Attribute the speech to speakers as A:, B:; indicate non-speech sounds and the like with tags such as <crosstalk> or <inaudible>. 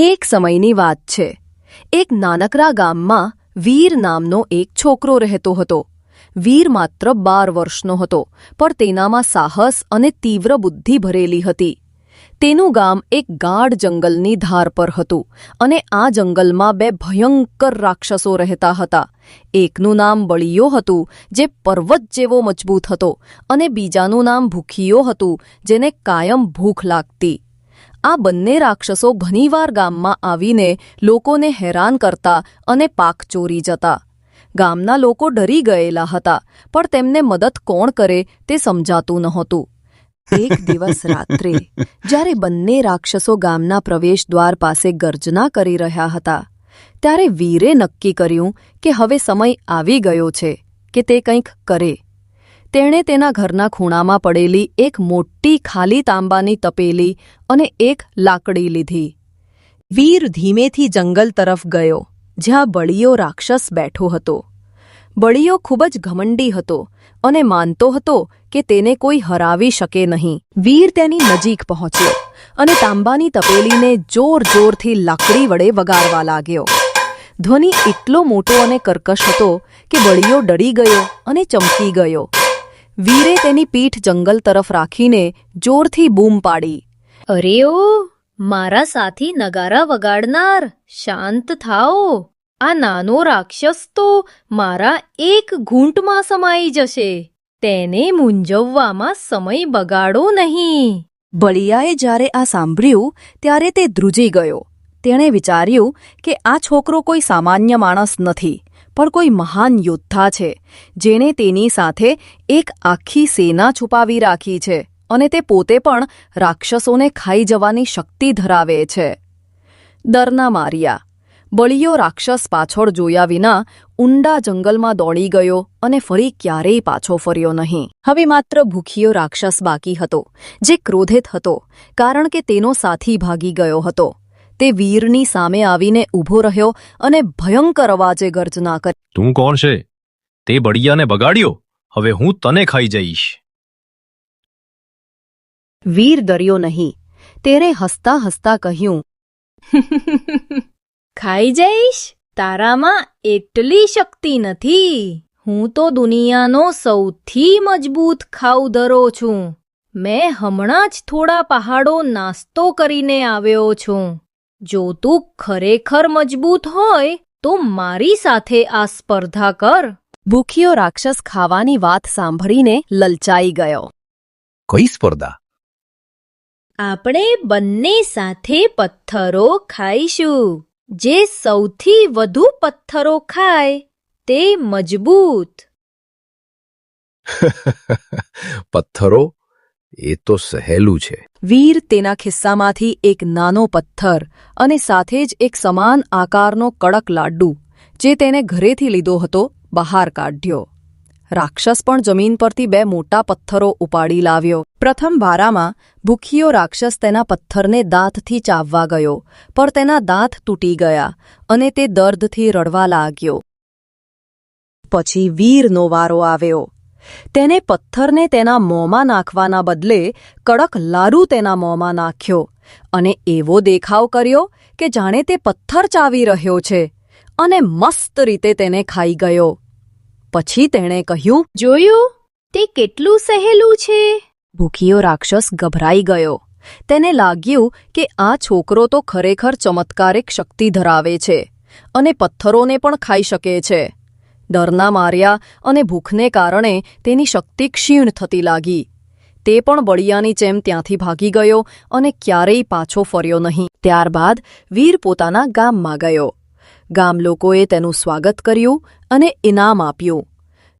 A: એક સમયની વાત છે. એક નાનકડા ગામમાં વીર નામનો એક છોકરો રહેતો હતો. વીર માત્ર બાર વર્ષનો હતો, પણ તેનામાં સાહસ અને તીવ્ર બુદ્ધિ ભરેલી હતી. તેનું ગામ એક ગાઢ જંગલની ધાર પર હતું અને આ જંગલમાં બે ભયંકર રાક્ષસો રહેતા હતા. એકનું નામ બળિયો હતું, જે પર્વત જેવો મજબૂત હતો અને બીજાનું નામ ભૂખીયો હતું, જેને કાયમ ભૂખ લાગતી. આ બંને રાક્ષસો ઘણીવાર ગામમાં આવીને લોકોને હેરાન કરતા અને પાક ચોરી જતા. ગામના લોકો ડરી ગયેલા હતા, પણ તેમને મદદ કોણ કરે તે સમજાતું નહોતું. એક દિવસ રાત્રે, જ્યારે બંને રાક્ષસો ગામના પ્રવેશદ્વાર પાસે ગર્જના કરી રહ્યા હતા, ત્યારે વીરે નક્કી કર્યું કે હવે સમય આવી ગયો છે કે તે કંઈક કરે. તેણે તેના ઘરના ખૂણામાં પડેલી એક મોટી ખાલી તાંબાની તપેલી અને એક લાકડી લીધી. વીર ધીમેથી જંગલ તરફ ગયો, જ્યાં બળિયો રાક્ષસ બેઠો હતો. બળિયો ખૂબ જ ઘમંડી હતો અને માનતો હતો કે તેને કોઈ હરાવી શકે નહીં. વીર તેની નજીક પહોંચ્યો અને તાંબાની તપેલીને જોર જોરથી લાકડી વડે વગાડવા લાગ્યો. ધ્વનિ એટલો મોટો અને કર્કશ હતો કે બળિયો ડરી ગયો અને ચમકી ગયો. વીરે તેની પીઠ જંગલ તરફ રાખીને જોરથી બૂમ પાડી.
B: અરે ઓ મારા સાથી નગારા વગાડનાર શાંત થાઓ. આ નાનો રાક્ષસ તો મારા એક ઘૂંટમાં સમાઈ જશે. તેને મૂંઝવવામાં સમય બગાડો નહીં.
A: બળિયાએ જ્યારે આ સાંભળ્યું ત્યારે તે ધ્રુજી ગયો. તેણે વિચાર્યું કે આ છોકરો કોઈ સામાન્ય માણસ નથી. પણ કોઈ મહાન યોદ્ધા છે, જેણે તેની સાથે એક આખી સેના છુપાવી રાખી છે અને તે પોતે પણ રાક્ષસોને ખાઈ જવાની શક્તિ ધરાવે છે. ડરના માર્યા, બળિયો રાક્ષસ પાછળ જોયા વિના ઊંડા જંગલમાં દોડી ગયો અને ફરી ક્યારેય પાછો ફર્યો નહીં. હવે માત્ર ભૂખીયો રાક્ષસ બાકી હતો, જે ક્રોધિત હતો, કારણ કે તેનો સાથી ભાગી ગયો હતો. તે વીરની સામે આવીને ઊભો રહ્યો અને ભયંકર અવાજે ગર્જના કરી
C: તું કોણ છે? તે બળિયાને બગાડ્યો? હવે હું તને ખાઈ જઈશ.
A: વીર ડર્યો નહીં. તેરે હસતા હસતા કહ્યું
B: ખાઈ જઈશ? તારામાં એટલી શક્તિ નથી. હું તો દુનિયાનો સૌથી મજબૂત ખાઉધરો છું. મેં હમણાં જ થોડા પહાડો નાસ્તો કરીને આવ્યો છું. જો તું ખરેખર મજબૂત હોય તો મારી સાથે આ સ્પર્ધા કર.
A: ભૂખ્યો રાક્ષસ ખાવાની વાત સાંભળીને લલચાઈ ગયો.
C: કઈ સ્પર્ધા?
B: આપણે બંને સાથે પથ્થરો ખાઈશું. જે સૌથી વધુ પથ્થરો ખાય તે મજબૂત. <laughs>
C: પથ્થરો? એ તો સહેલું છે.
A: વીર તેના ખિસ્સામાંથી એક નાનો પથ્થર અને સાથે જ એક સમાન આકારનો કડક લાડુ, જે તેને ઘરેથી લીધો હતો, બહાર કાઢ્યો. રાક્ષસ પણ જમીન પરથી બે મોટા પથ્થરો ઉપાડી લાવ્યો. પ્રથમ વારામાં ભૂખીયો રાક્ષસ તેના પથ્થરને દાંતથી ચાવવા ગયો પર તેના દાંત તૂટી ગયા અને તે દર્દથી રડવા લાગ્યો. પછી વીરનો વારો આવ્યો. તેને પથ્થરને તેના મોંમાં નાખવાના બદલે કડક લારૂ તેના મોંમાં નાખ્યો અને એવો દેખાવ કર્યો કે જાણે તે પથ્થર ચાવી રહ્યો છે અને મસ્ત રીતે તેને ખાઈ ગયો. પછી તેણે કહ્યું
B: જોયું? તે કેટલું સહેલું છે.
A: ભૂખીયો રાક્ષસ ગભરાઈ ગયો. તેને લાગ્યું કે આ છોકરો તો ખરેખર ચમત્કારિક શક્તિ ધરાવે છે અને પથ્થરોને પણ ખાઈ શકે છે. ડરના માર્યા અને ભૂખને કારણે તેની શક્તિ ક્ષીણ થતી લાગી. તે પણ બળિયાની જેમ ત્યાંથી ભાગી ગયો અને ક્યારેય પાછો ફર્યો નહીં. ત્યારબાદ વીર પોતાના ગામમાં ગયો. ગામ લોકોએ તેનું સ્વાગત કર્યું અને ઇનામ આપ્યું.